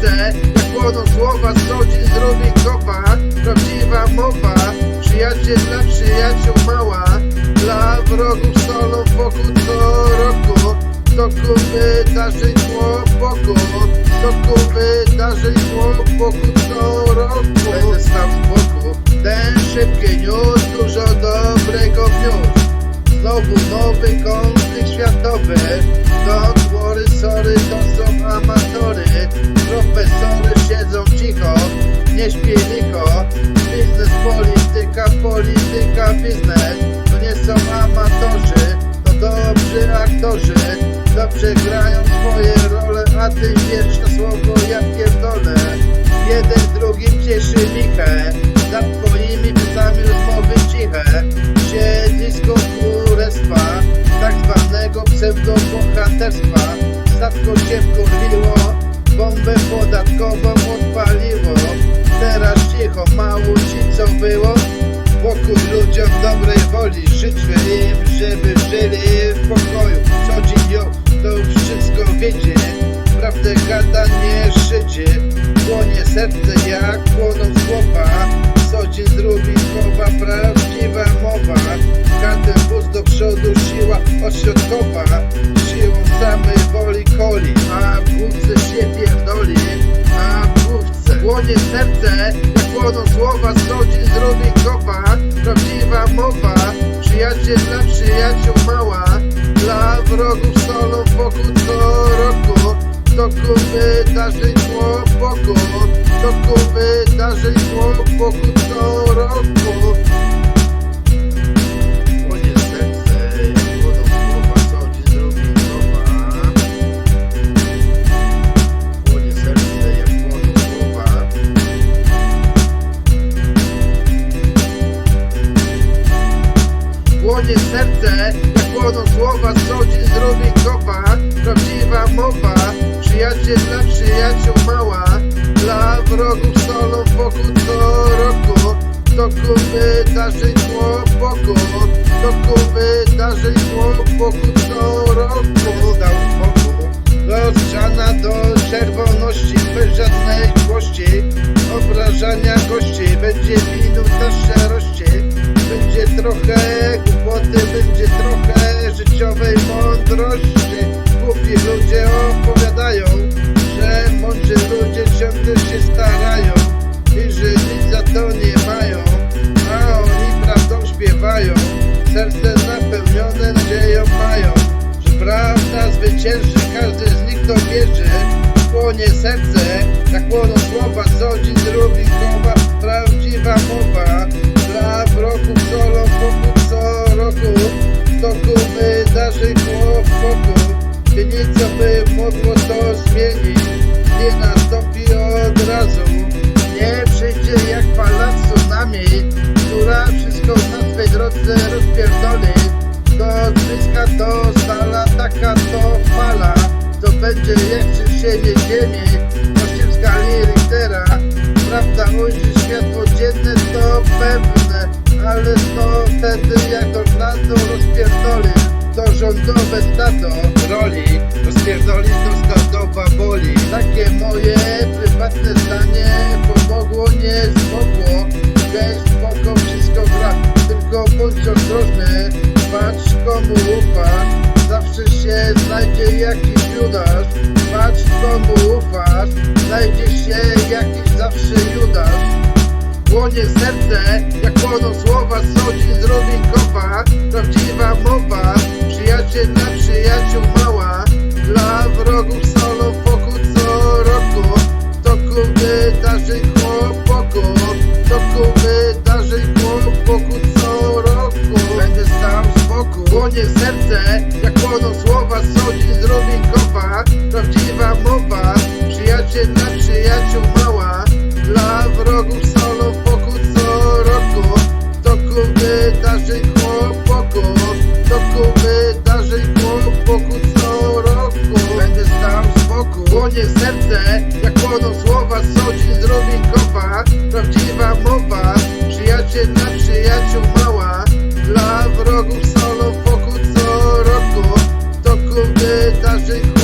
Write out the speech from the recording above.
Serce, jak płoną słowa z rodzin z Rubikowa Prawdziwa mowa, przyjaciel dla przyjaciół mała. Dla wrogów solą wokół co roku. Toku wydarzeń chłopoku Toku wydarzeń chłopoku co roku Dobrze grają swoje role, a ty wierzysz na słowo, ja pierdolę. Jeden drugim cieszy michę Za twoimi plecami rozmowy ciche Siedzisko królestwa Tak zwanego pseudobohaterstwa. Statko się wkurwiło Bombę podatkową odpaliło. Teraz cicho, mało ci co było. Wokół ludziom dobrej woli Życzę im, żeby Płonie serce jak płoną słowa Co dzień drugi słowa Prawdziwa mowa. Każdy wóz do przodu siła ośrodkowa. Siłą samej woli koli A w główce się pierdoli. A w główce Płonie serce jak płoną słowa. Z rodzin z Rubikowa Prawdziwa mowa. Przyjaciel dla przyjaciół mała. Dla wrogów solą wokół co roku. Toku wydarzeń chłopoku Toku wydarzeń chłopoku co roku. Płonie serce jak płoną słowa Z rodzin z Rubikowa Płonie serce jak słowa serce, jak słowa z rodzin z Rubikowa Prawdziwa mowa, przyjaciel dla przyjaciół mała Dla wrogów solą wokół co roku. Toku wydarzeń chłopoku Toku wydarzeń chłopoku co roku zwycięży Każdy z nich to wierzy. Płonie serce Jak płoną słowa z rodzin z Rubikowa Prawdziwa mowa. Dla wrogów solą wokół co roku. W toku wydarzeń chłopoku Czy nic co by mogło to zmienić. Nie nastąpi od razu. Nie przyjdzie jak fala tsunami Która wszystko na swej drodze rozpierdoli dla przyjaciół mała Dla wrogów solą wokół co roku. Toku wydarzeń chłopoku Toku wydarzeń chłopoku co roku. Będę stał z boku Płonie serce, jak płoną słowa z rodzin z muita gente